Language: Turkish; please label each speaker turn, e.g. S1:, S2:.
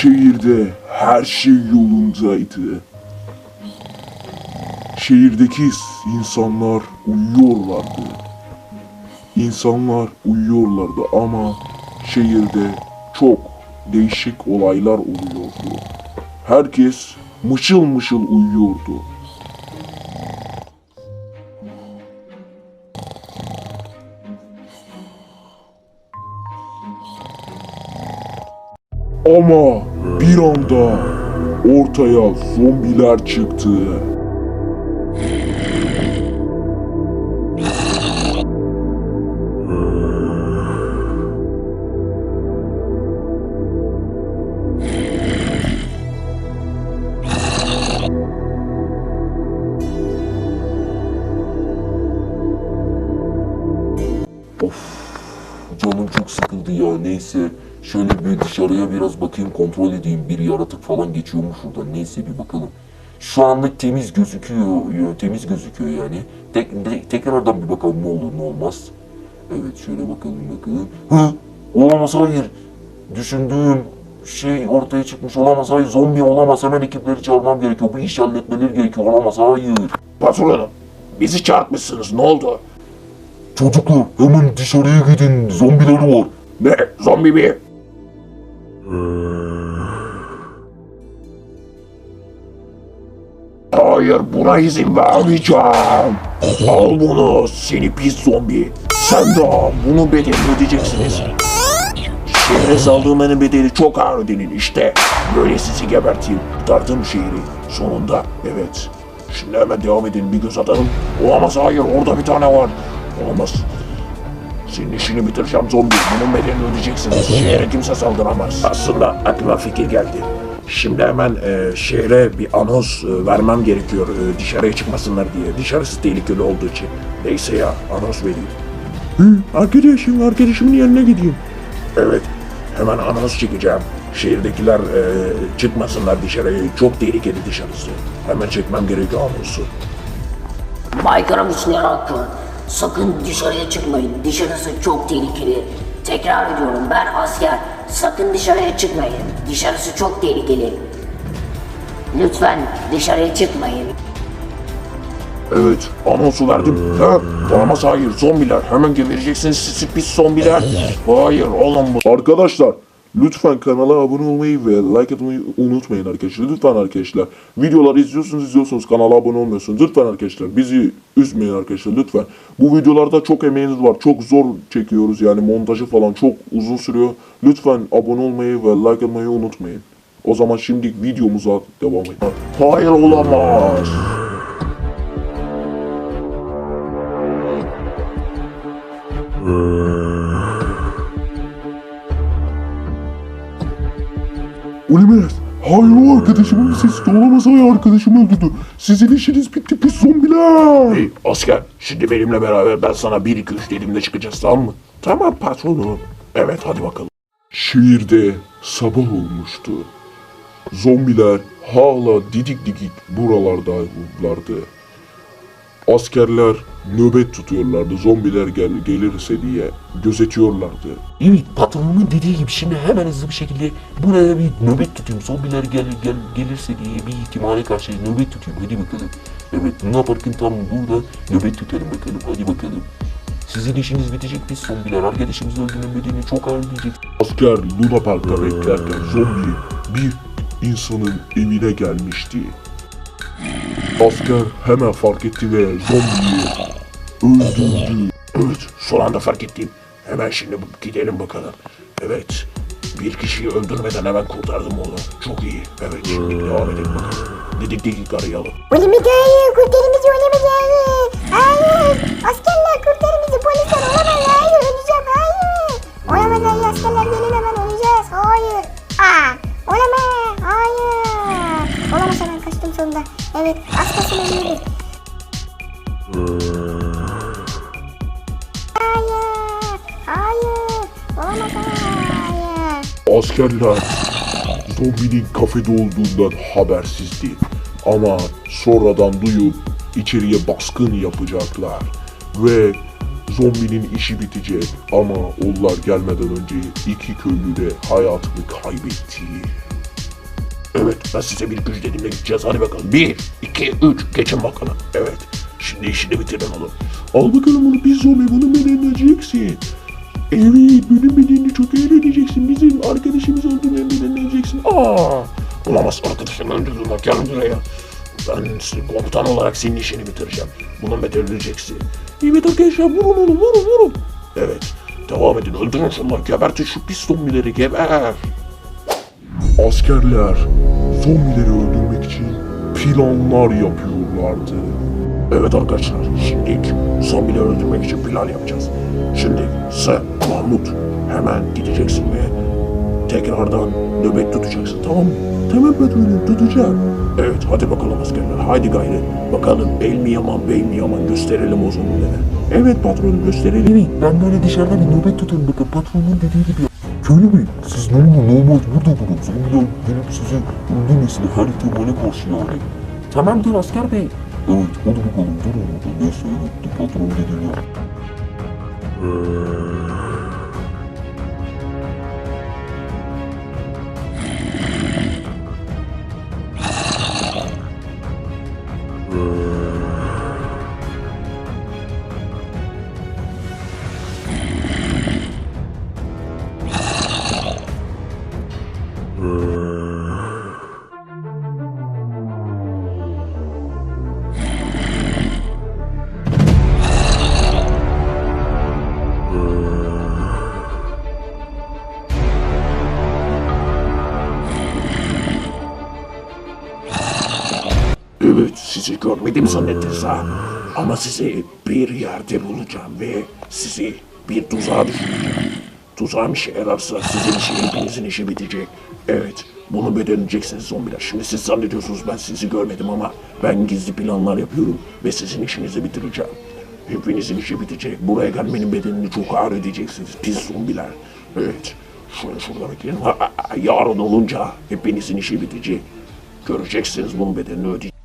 S1: Şehirde her şey yolundaydı. Şehirdeki insanlar uyuyorlardı. İnsanlar uyuyorlardı ama şehirde çok değişik olaylar oluyordu. Herkes mışıl mışıl uyuyordu. Ama bir anda ortaya zombiler çıktı.
S2: Canım çok sıkıldı ya neyse. Şöyle bir dışarıya biraz bakayım kontrol edeyim. Bir yaratık falan geçiyor mu şuradan neyse bir bakalım. Şu anlık temiz gözüküyor. Temiz gözüküyor yani. Tek, te- tekrardan bir bakalım ne olur ne olmaz. Evet şöyle bakalım bakalım. Hı? Olamaz hayır. Düşündüğüm şey ortaya çıkmış olamaz hayır. Zombi olamaz. Hemen ekipleri çağırmam gerekiyor. Bu işi halletmeleri gerekiyor. Olamaz hayır.
S3: Patronum, bizi çarpmışsınız. Ne oldu?
S2: Çocuklar hemen dışarıya gidin. Zombiler var.
S3: Ne? Zombi mi? Hayır, buna izin vermeyeceğim. Al bunu, seni pis zombi. Sen de bunun bedelini ödeyeceksiniz. Şehre saldırmanın bedeli çok ağır ödenir işte. Böyle sizi geberteyim. Kurtardım şehri. Sonunda, evet. Şimdi hemen devam edin, bir göz atalım. Olamaz, hayır, orada bir tane var. Olamaz. Senin işini bitireceğim zombi. Bunun bedelini ödeyeceksiniz. Şehre kimse saldıramaz. Aslında aklıma fikir geldi. Şimdi hemen e, şehre bir anons e, vermem gerekiyor e, dışarıya çıkmasınlar diye. Dışarısı tehlikeli olduğu için. Neyse ya anons vereyim. Hı, arkadaşım arkadaşımın yanına gideyim. Evet hemen anons çekeceğim. Şehirdekiler e, çıkmasınlar dışarıya. Çok tehlikeli dışarısı. Hemen çekmem gerekiyor anonsu.
S4: Bay Karamuslu Yaraklı, sakın dışarıya çıkmayın. Dışarısı çok tehlikeli. Tekrar ediyorum ben asker. Sakın dışarıya çıkmayın. Dışarısı çok tehlikeli. Lütfen dışarıya çıkmayın.
S3: Evet, anonsu verdim. Ha? Olamaz hayır, zombiler. Hemen gebereceksiniz sizi pis zombiler. Hayır, olamaz.
S1: Arkadaşlar lütfen kanala abone olmayı ve like atmayı unutmayın arkadaşlar. Lütfen arkadaşlar. Videoları izliyorsunuz izliyorsunuz kanala abone olmuyorsunuz. Lütfen arkadaşlar bizi üzmeyin arkadaşlar lütfen. Bu videolarda çok emeğiniz var. Çok zor çekiyoruz yani montajı falan çok uzun sürüyor. Lütfen abone olmayı ve like atmayı unutmayın. O zaman şimdi videomuza devam edelim.
S3: Hayır, olamaz.
S1: Olamaz. Hayır o arkadaşımın sesi olamaz. Hayır arkadaşım öldürdü. Sizin işiniz bitti pis zombiler.
S3: Hey, asker, şimdi benimle beraber ben sana 1 2 3 dediğimde çıkacağız tamam mı? Tamam patronum. Evet, hadi bakalım.
S1: Şehirde sabah olmuştu. Zombiler hala didik didik buralardaydılardı. Askerler nöbet tutuyorlardı zombiler gel gelirse diye gözetiyorlardı.
S2: Evet patronumun dediği gibi şimdi hemen hızlı bir şekilde buraya bir nöbet tutayım. Zombiler gel, gel, gelirse diye bir ihtimale karşı nöbet tutayım. Hadi bakalım. Evet Luna Park'ın tam burada nöbet tutalım bakalım. Hadi bakalım. Sizin işiniz bitecek biz zombiler. Arkadaşımız öldüğünün bedelini çok ağır ödeyecek.
S1: Asker Luna Park'ta beklerken zombi bir insanın evine gelmişti. Asker hemen fark etti ve zombiyi öldürdü.
S3: Evet, son anda fark ettim. Hemen şimdi gidelim bakalım. Evet, bir kişiyi öldürmeden hemen kurtardım onu. Çok iyi. Evet, şimdi devam edelim bakalım. Didik didik arayalım.
S5: Olamaz hayır kurtarın bizi olamaz hayır. Hayır askerler kurtarın bizi polisler olamaz hayır öleceğim hayır. Olamaz hayır askerler gelin hemen öleceğiz hayır. Aa olamaz hayır. Olamaz hemen kaçtım sonunda. Evet az kalsın ölüyorduk.
S1: Askerler zombinin kafede olduğundan habersizdi. Ama sonradan duyup içeriye baskın yapacaklar. Ve zombinin işi bitecek ama onlar gelmeden önce iki köylü de hayatını kaybetti.
S3: Evet ben size bir güç dediğimde gideceğiz hadi bakalım. Bir, iki, üç geçin bakalım. Evet. Şimdi işini bitirin oğlum. Al bakalım bunu pis zombi bunu bedenleyeceksin. Evet benim bedenini çok iyi ödeyeceksin. Bizim arkadaşımız olduğunu bedenleyeceksin. Aa, olamaz arkadaşım öldürdüler gel buraya. Ben komutan olarak senin işini bitireceğim. Bunu bedeleyeceksin. Evet arkadaşlar vurun onu vurun vurun. Evet devam edin öldürün şunları gebertin şu pis zombileri geber.
S1: Askerler zombileri öldürmek için planlar yapıyorlardı.
S3: Evet arkadaşlar, şimdi zombileri öldürmek için plan yapacağız. Şimdi sen Mahmut hemen gideceksin ve tekrardan nöbet tutacaksın tamam mı? Tamam patronum tutacağım. Evet hadi bakalım askerler haydi gayrı. Bakalım el mi yaman bey mi yaman gösterelim o zombilere. Evet patronum gösterelim.
S2: Evet ben böyle dışarıda bir nöbet tutarım bakın patronun dediği gibi. Köylü bey siz ne olur ne olmaz burada durun. Zombiler gelip sizi öldürmesin her ihtimale karşı yani. Tamamdır asker bey. Evet hadi bakalım durun burada. Neyse evet patron dediğini yap.
S3: Evet görmedim zannettiniz ha. Ama sizi bir yerde bulacağım ve sizi bir tuzağa düşüreceğim. Tuzağım işe yararsa sizin işi hepinizin işi bitecek. Evet bunu bedenleyeceksiniz zombiler. Şimdi siz zannediyorsunuz ben sizi görmedim ama ben gizli planlar yapıyorum ve sizin işinizi bitireceğim. Hepinizin işi bitecek. Buraya gelmenin bedelini çok ağır ödeyeceksiniz. Pis zombiler. Evet. Şöyle şurada bekleyin. Yarın olunca hepinizin işi bitecek. Göreceksiniz bunun bedelini ödeyeceksiniz.